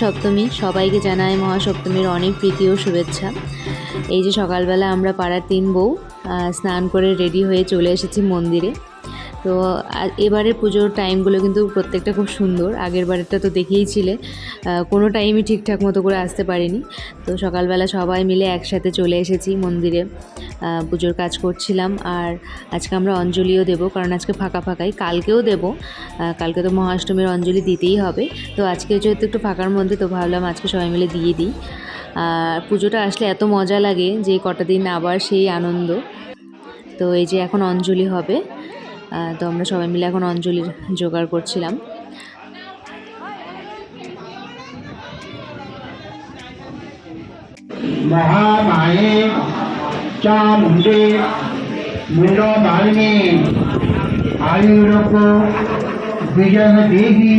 মহাসপ্তমী, সবাইকে জানাই মহাসপ্তমীর অনেক প্রীতি ও শুভেচ্ছা। এই যে সকালবেলা আমরা পাড়ার তিন বউ স্নান করে রেডি হয়ে চলে এসেছি মন্দিরে। তো এবারের পুজোর টাইমগুলো কিন্তু প্রত্যেকটা খুব সুন্দর। আগের বারেরটা তো দেখেইছিলে কোনো টাইমই ঠিকঠাক মতো করে আসতে পারিনি। তো সকালবেলা সবাই মিলে একসাথে চলে এসেছি মন্দিরে। পুজোর কাজ করছিলাম। আর আজকে আমরা অঞ্জলিও দেবো, কারণ আজকে ফাঁকা ফাঁকাই। কালকেও দেবো। কালকে তো মহাষ্টমীর অঞ্জলি দিতেই হবে। তো আজকে যেহেতু একটু ফাঁকার মধ্যে, তো ভাবলাম আজকে সবাই মিলে দিয়ে দিই। আর পুজোটা আসলে এত মজা লাগে যে কটা দিন আবার সেই আনন্দ। তো এই যে এখন অঞ্জলি হবে। তো আমরা সবাই মিলে এখন অঞ্জলির জোগাড় করছিলাম। বিজয় দেবী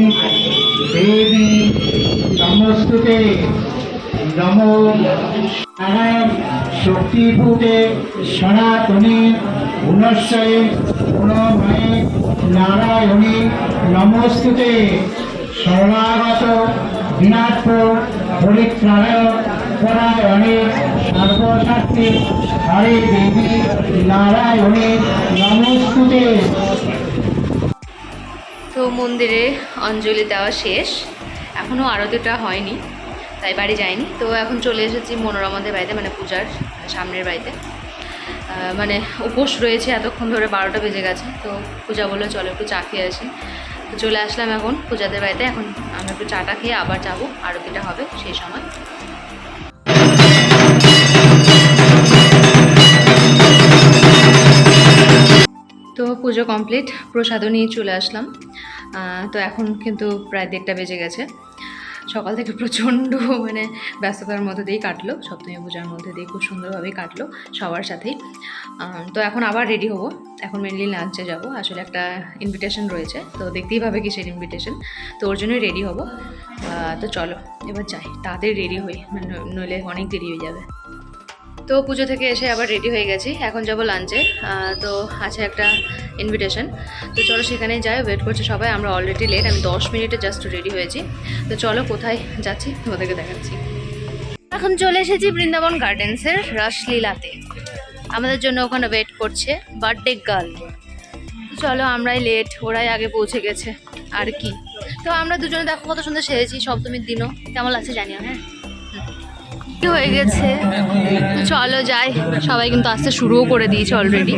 দেবী শক্তিভূতে সনাতনী গুণশ্বরে গুণময়ে নারায়ণী নমস্তুতে শরণাগত বিনাশ পরিত্রাণায় পরায়ণে সর্বশাস্ত্রী হরে দেবী নারায়ণী নমস্তুতে। তো মন্দিরে অঞ্জলি দেওয়া শেষ। এখনও আরতিটা হয়নি, তাই বাড়ি যায়নি তো এখন চলে এসেছি মনোরমাদের বাড়িতে মানে পূজার সামনের বাড়িতে। মানে উপোস রয়েছে এতক্ষণ ধরে বারোটা বেজে গেছে। তো পূজা বলে চলো একটু চা খেয়ে আসি। তো চলে আসলাম এখন পূজাদের বাড়িতে। এখন আমি একটু চাটা খেয়ে আবার যাব। আরতিটা হবে সেই সময়। তো পুজো কমপ্লিট, প্রসাদও নিয়ে চলে আসলাম। তো এখন কিন্তু প্রায় দেড়টা বেজে গেছে। সকাল থেকে প্রচণ্ড মানে ব্যস্ততার মধ্যে দিয়েই কাটলো, সপ্তমী পূজার মধ্যে দিয়ে খুব সুন্দরভাবে কাটলো সবার সাথেই। তো এখন আবার রেডি হব। এখন মেনলি লাঞ্চে যাব। আসলে একটা ইনভিটেশন রয়েছে, তো দেখতেই পাবে কিসের ইনভিটেশন তো ওর জন্যই রেডি হব। তো চলো, এবার যাই। তাড়াতাড়ি রেডি হই মানে নইলে অনেক দেরি হয়ে যাবে। তো পুজো থেকে এসে আবার রেডি হয়ে গেছি। এখন যাব লাঞ্চে তো আছে একটা ইনভিটেশন তো চলো সেখানে যাই ওয়েট করছে সবাই। আমরা অলরেডি লেট আমি দশ মিনিটে জাস্ট রেডি হয়েছি। তো চলো কোথায় যাচ্ছি, তোমাদেরকে দেখাচ্ছি। এখন চলে এসেছি বৃন্দাবন গার্ডেন্সের রাসলীলাতে। আমাদের জন্য ওখানে ওয়েট করছে বার্থডে গার্ল চলো আমরাই লেট ওরাই আগে পৌঁছে গেছে। আর কি? তো আমরা দুজনে দেখো কত সুন্দর সেরেছি সপ্তমীর দিনও। কেমন লাগছে জানিও হ্যাঁ? হয়ে গেছে। চলো যাই। সবাই কিন্তু আসতে শুরুও করে দিয়েছে অলরেডি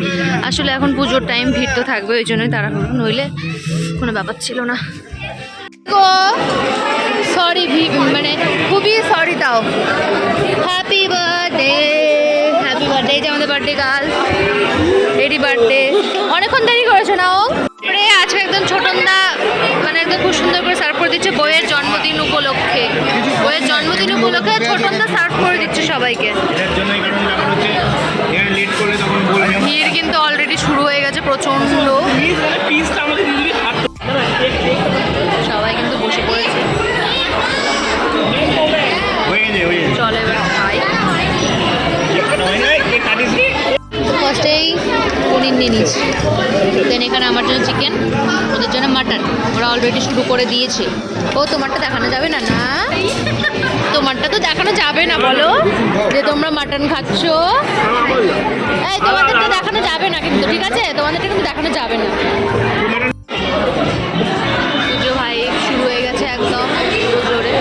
আসলে এখন পুজোর টাইম ভিড় তো থাকবে, ওই জন্যই তারা নইলে কোনো ব্যাপার ছিল না। সরি মানে খুবই সরি তাও। হ্যাপি বার্থডে হ্যাপি বার্থডে যে আমাদের বার্থডে গার্ল রেডি বার্থডে অনেকক্ষণ দেরি করেছ না ও? আজকে একদম ছোটন্দা মানে একদম খুব সুন্দর করে সার্ভ করে দিচ্ছে বইয়ের জন্মদিন উপলক্ষে। বইয়ের জন্মদিন উপলক্ষে ছোটন্দা সার্ভ করে দিচ্ছে সবাইকে। হচ্ছে ভিড় কিন্তু অলরেডি শুরু হয়ে গেছে প্রচণ্ড। অলরেডি শুরু করে দিয়েছে। ও তোমারটা দেখানো যাবে না না? তোমারটা তো দেখানো যাবে না বলো। যে তোমরা মাটন খাচ্ছ। এই তোমাদেরটা দেখানো যাবে না কিন্তু ঠিক আছে? তোমাদেরটা কিন্তু দেখানো যাবে না। ভাই শুরু হয়ে গেছে একদম জোরে।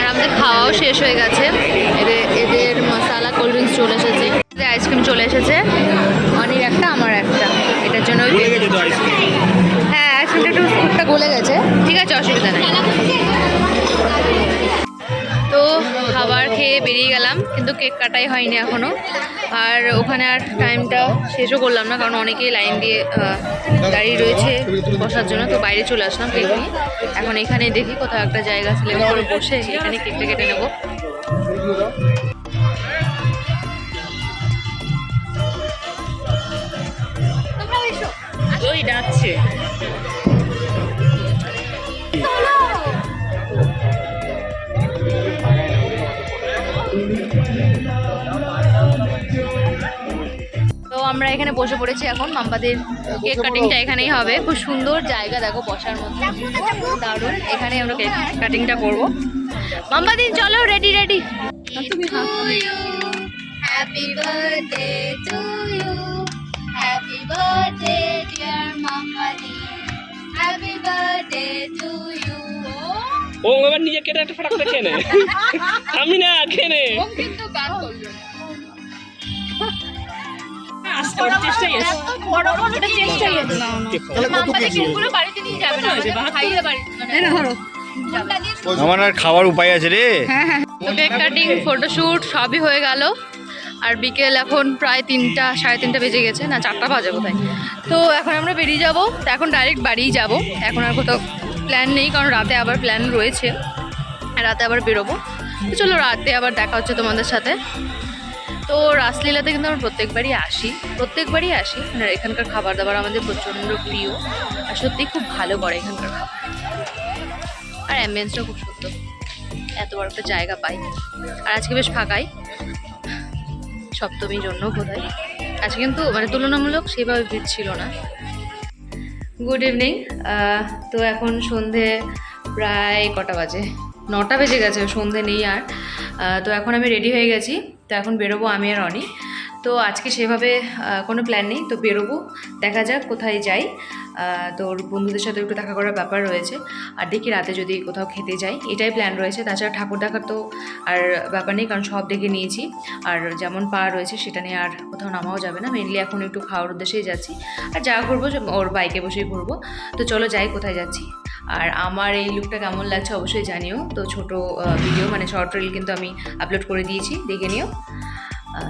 আর আমাদের খাওয়াও শেষ হয়ে গেছে। এদের এদের মশালা কোল্ড ড্রিঙ্কস চলে এসেছে। এদের আইসক্রিম চলে এসেছে। অনির একটা আমার একটা। এটার জন্য আইসক্রিমটা একটু গলে গেছে। ঠিক আছে, অসুবিধা নেই। তো খাবার খেয়ে বেরিয়ে গেলাম, কিন্তু কেক কাটাই হয়নি এখনও আর ওখানে আর টাইমটা শেষও করলাম না, কারণ অনেকেই লাইন দিয়ে দাঁড়িয়ে রয়েছে বসার জন্য। তো বাইরে চলে আসলাম কেক নিয়ে। এখন এখানে দেখি কোথাও একটা জায়গা সিলেক্ট করে বসে এখানে কেকটা কেটে নেব। ওই ডাকছে। এখানে বসে পড়েছি এখন। মাম্পাদের কেক কাটিংটা এখানেই হবে। খুব সুন্দর জায়গা দেখো বসার মধ্যে। দারুণ। এখানে আমরা কেক কাটিংটা করব। মাম্বা দিন চলো ready ready Happy birthday to you. Happy birthday, dear Mama Dee. Happy birthday to you. ও এবার নিজে কেটে একটা ফাটা করে খেয়ে নে। আমি না খেয়ে নে। কিন্তু গান করল বাড়িতে নিয়ে যাবে না খাইয়ে বাড়িতে আমার আর খাওয়ার উপায় আছে রে। তো কেক কাটিং ফটোশ্যুট সবই হয়ে গেল। আর বিকেল এখন প্রায় তিনটা সাড়ে তিনটা বেজে গেছে। না চারটা বাজে বোধহয় তো এখন আমরা বেরিয়ে যাব। তো এখন ডাইরেক্ট বাড়িই যাব। এখন আর কোথাও প্ল্যান নেই কারণ রাতে আবার প্ল্যান রয়েছে। রাতে আবার বেরোবো। চলো রাতে আবার দেখা হচ্ছে তোমাদের সাথে। তো রাসলীলাতে কিন্তু আমরা প্রত্যেকবারই আসি প্রত্যেকবারই আসি। মানে এখানকার খাবার দাবার আমাদের প্রচণ্ড প্রিয়। আর সত্যি খুব ভালো করে এখানকার খাবার। আর অ্যাম্বিয়েন্সটা খুব সুন্দর। এত বড় একটা জায়গা পাই। আর আজকে বেশ ফাঁকাই। সপ্তমীর জন্য বোধহয়। আজকে কিন্তু মানে তুলনামূলক সেভাবে ভিড় ছিল না। গুড ইভিনিং তো এখন সন্ধে প্রায় কটা বাজে? নটা বেজে গেছে, সন্ধে নেই আর। তো এখন আমি রেডি হয়ে গেছি। তো এখন বেরোবো আমি আর অনি। তো আজকে সেভাবে কোনো প্ল্যান নেই, তো বেরোবো, দেখা যাক কোথায় যাই। তোর বন্ধুদের সাথে একটু দেখা করার ব্যাপার রয়েছে। আর দেখি রাতে যদি কোথাও খেতে যাই, এটাই প্ল্যান রয়েছে। তাছাড়া ঠাকুর দেখার তো আর ব্যাপার নেই, কারণ সব দেখে নিয়েছি। আর যেমন পা রয়েছে, সেটা নিয়ে আর কোথাও নামাও যাবে না। মেনলি এখন একটু খাওয়ার উদ্দেশ্যেই যাচ্ছি। আর যা ঘুরবো ওর বাইকে বসেই ঘুরবো তো চলো যাই, কোথায় যাচ্ছি। আর আমার এই লুকটা কেমন লাগছে অবশ্যই জানিও। তো ছোট ভিডিও মানে শর্ট রিল কিন্তু আমি আপলোড করে দিয়েছি, দেখে নিও।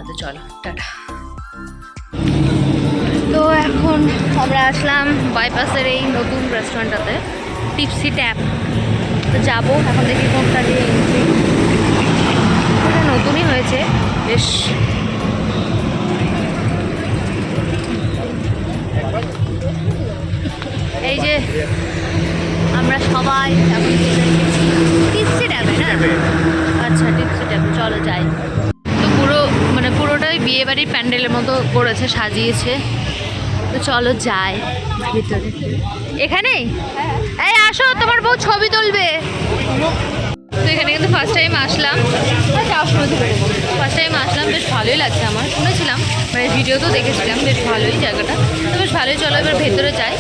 তো চলো, টাটা। তো এখন আমরা আসলাম বাইপাসের এই নতুন রেস্টুরেন্টটাতে টিপসি ট্যাপ তো যাব, এখন দেখি কোনটা দিয়ে এটা নতুনই হয়েছে, বেশ। এই যে আমরা সবাই এখন টিপসি না? আচ্ছা টিপসি ট্যাপে চলো যাই। তো পুরো মানে পুরোটাই বিয়ে বাড়ির প্যান্ডেলের মতো করেছে সাজিয়েছে। তো চলো যাই ভিতরে। এখানে? এই আসো তোমার বউ ছবি তুলবে। তো এখানে কিন্তু ফার্স্ট টাইম আসলাম। ফার্স্ট টাইম আসলাম বেশ ভালোই লাগছে আমার। শুনেছিলাম মানে ভিডিও তো দেখেছিলাম বেশ ভালোই জায়গাটা। তো বেশ ভালোই চলো এবার ভেতরে যাই।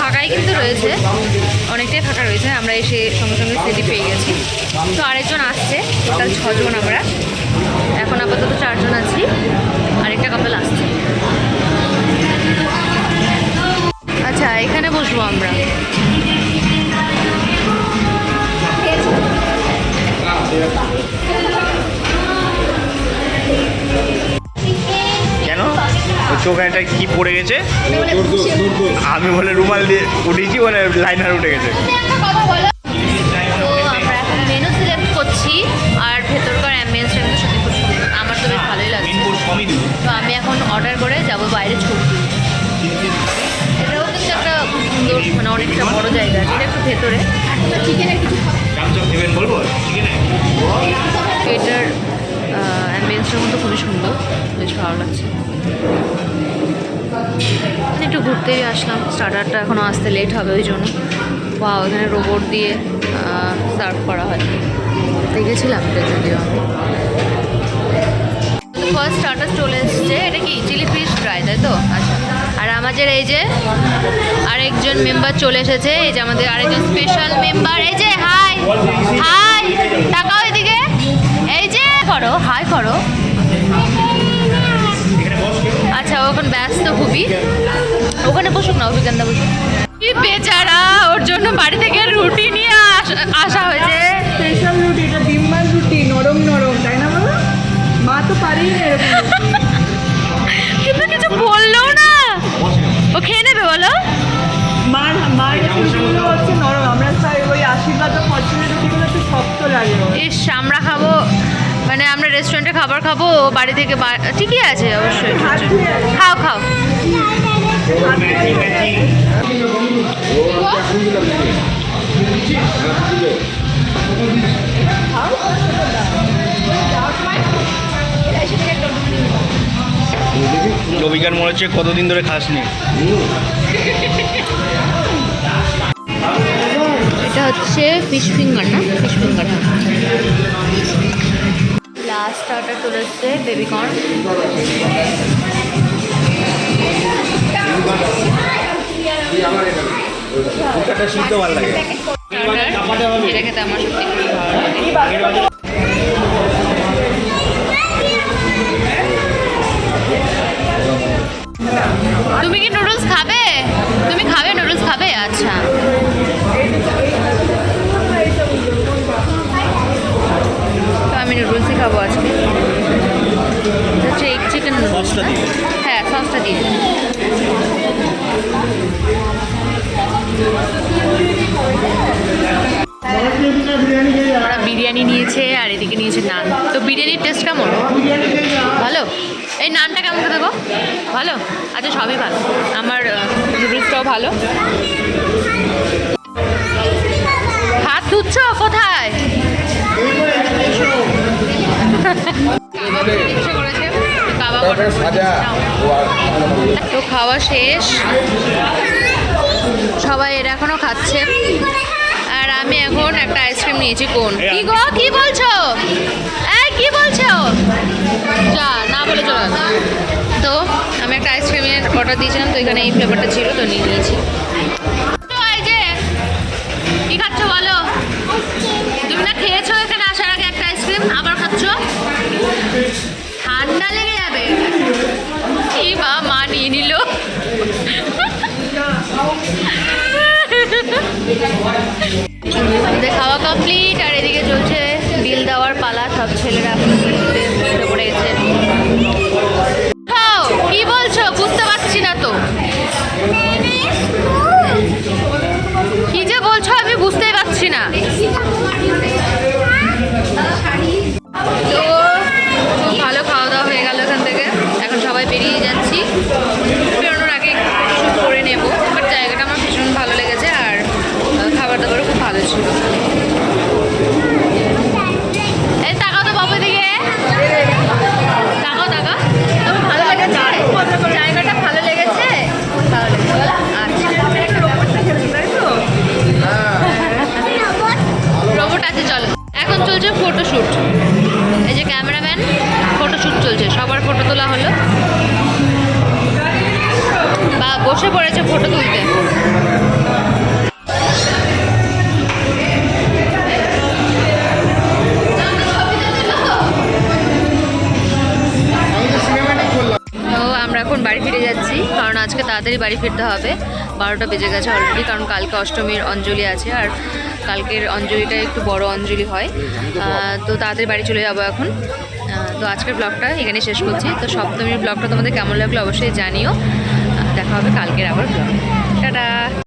ফাঁকাই কিন্তু রয়েছে। অনেকটাই ফাঁকা রয়েছে। আমরা এসে সঙ্গে সঙ্গে স্মৃতি পেয়ে গেছি। তো আরেকজন আসছে, টোটাল ছজন আমরা। এখন আপাতত চারজন আছি। আরেকটা কাপল আসছে। আচ্ছা এখানে বসবো আমরা। চোখ একটা কি পড়ে গেছে? আমি বলে রুমাল দিয়ে উঠেছি বলে লাইনার উঠে গেছে। তো আমরা এখন মেনু সিলেক্ট করছি আর ভেতরকার অ্যাম্বিয়েন্সটা কিন্তু সত্যি খুব সুন্দর। আমার তো বেশ ভালোই লাগছে। তো আমি এখন অর্ডার করে যাব বাইরে ছবি এটাও কিন্তু একটা সুন্দর মানে অনেকটা বড় জায়গা এটা একটু ভেতরে। এটার অ্যাম্বিয়েন্সটা কিন্তু খুবই সুন্দর। বেশ ভালো লাগছে। একটু ঘুরতেই আসলাম। স্টার্টারটা এখনও আসতে লেট হবে ওই জন্য। বা এখানে রোবট দিয়ে সার্ভ করা হয়। দেখেছিলাম যদিও আমি। ফার্স্ট স্টার্টার চলে এসছে। এটা কি? চিলি ফিশ ফ্রাই তাই তো? আচ্ছা। আর আমাদের এই যে আরেকজন মেম্বার চলে এসেছে। এই যে আমাদের আরেকজন স্পেশাল মেম্বার এই যে হাই হাই তাকাও এদিকে। এই যে, করো হাই করো। এখন ব্যস্ত খুবই। ওখানে বসুক না অভিজ্ঞানদা বসুক। কি বেচারা, ওর জন্য বাড়ি থেকে রুটি নিয়ে আস- আসা হয়েছে। স্পেশাল রুটি, এটা ডিম্বার রুটি, নরম নরম, তাই না বাবা? মা তো পারি না এরকম খাব বাড়ি থেকে ঠিকই আছে অবশ্যই। খাও খাও। রবিকার মনে হচ্ছে কতদিন ধরে খাসনি। এটা হচ্ছে ফিশ ফিঙ্গার না? Fish finger. লাস্ট এসছে বেবিকর্ন এটা খেতে আমার সত্যি তুমি কি নুডলস খাবে? তুমি খাবে নুডলস খাবে? আচ্ছা। নুডলসই খাব আজকে হচ্ছে এগ চিকেন হ্যাঁ সসটা দিয়ে। ওরা বিরিয়ানি নিয়েছে আর এদিকে নিয়েছে নান। তো বিরিয়ানির টেস্ট কেমন? ভালো? এই নানটা কেমন খেতে গো ভালো? আচ্ছা সবই ভালো। আমার নুডলসটাও ভালো। হাত ধুচ্ছ কোথায় ইচ্ছে করেছে কাবাব order করেছে। তো খাওয়া শেষ সবাই এরা এখনও খাচ্ছে। আর আমি এখন একটা আইসক্রিম নিয়েছি কোন? কি গো? কি বলছো? কি বলছো? যা না বলে চলো তো আমি একটা আইসক্রিমের অর্ডার দিয়েছিলাম তো এখানে এই ফ্লেভারটা ছিল তো নিয়ে নিয়েছি। বসে পড়েছে ফটো তুলতে। এখন বাড়ি ফিরে যাচ্ছি, কারণ আজকে তাড়াতাড়ি বাড়ি ফিরতে হবে। বারোটা বেজে গেছে অলরেডি কারণ কালকে অষ্টমীর অঞ্জলি আছে, আর কালকের অঞ্জলিটা একটু বড় অঞ্জলি হয়। তো তাড়াতাড়ি বাড়ি চলে যাব এখন। তো আজকের ব্লগটা এখানে শেষ করছি। তো সপ্তমীর ব্লগটা তোমাদের কেমন লাগল অবশ্যই জানিও। দেখা হবে কালকের আবার ব্লগ টাটা।